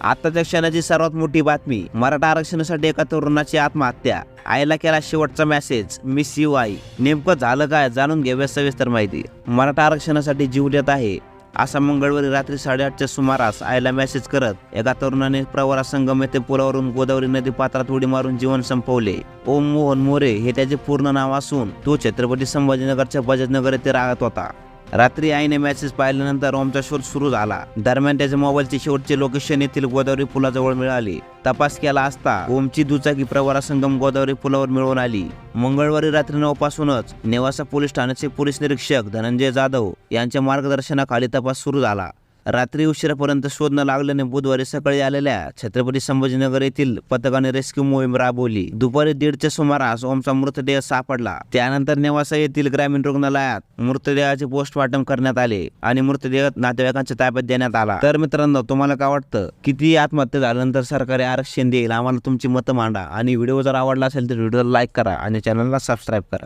आताच्या क्षणाची सर्वात मोठी बातमी मराठा आरक्षणासाठी एका तरुणाची आत्महत्या. आईला केला शेवटचा मेसेज मिस यू आई. नेमकं झालं काय जाणून घेऊया सविस्तर माहिती. मराठा आरक्षणासाठी जीव देत आहे. असा मंगळवारी रात्री साडेआठच्या सुमारास आईला मेसेज करत एका तरुणाने प्रवरा संगम येथे पुलावरून गोदावरी नदी पात्रात उडी मारून जीवन संपवले. ओम मोहन मोरे हे त्याचे पूर्ण नाव असून तो छत्रपती संभाजीनगरच्या बजाजनगर येथे राहत होता. रात्री आईने मेसेज पाहिल्यानंतर ओमचा शोध सुरू झाला. दरम्यान त्याच्या मोबाईलचे शेवटचे लोकेशन येथील गोदावरी पुलाजवळ मिळाले. तपास केला असता ओमची दुचाकी प्रवारा संगम गोदावरी पुलावर मिळवून आली. मंगळवारी रात्री नऊ पासूनच नेवासा पोलीस ठाण्याचे पोलीस निरीक्षक धनंजय जाधव यांच्या मार्गदर्शनाखाली तपास सुरू झाला. रात्री उशिरापर्यंत शोधणं लागल्याने बुधवारी सकाळी आलेल्या छत्रपती संभाजीनगर येथील पथकाने रेस्क्यू मोहीम राबवली. दुपारी दीडच्या सुमारास ओमचा मृतदेह सापडला. त्यानंतर नेवासा येथील ग्रामीण रुग्णालयात मृतदेहाचे पोस्टमार्टम करण्यात आले आणि मृतदेह नातेवाईकांच्या ताब्यात देण्यात आला. तर मित्रांनो तुम्हाला काय वाटतं? किती आत्महत्या झाल्यानंतर सरकारी आरक्षण देईल? आम्हाला तुमची मतं मांडा आणि व्हिडिओ जर आवडला असेल तर व्हिडिओला लाईक करा आणि चॅनलला सबस्क्राईब करा.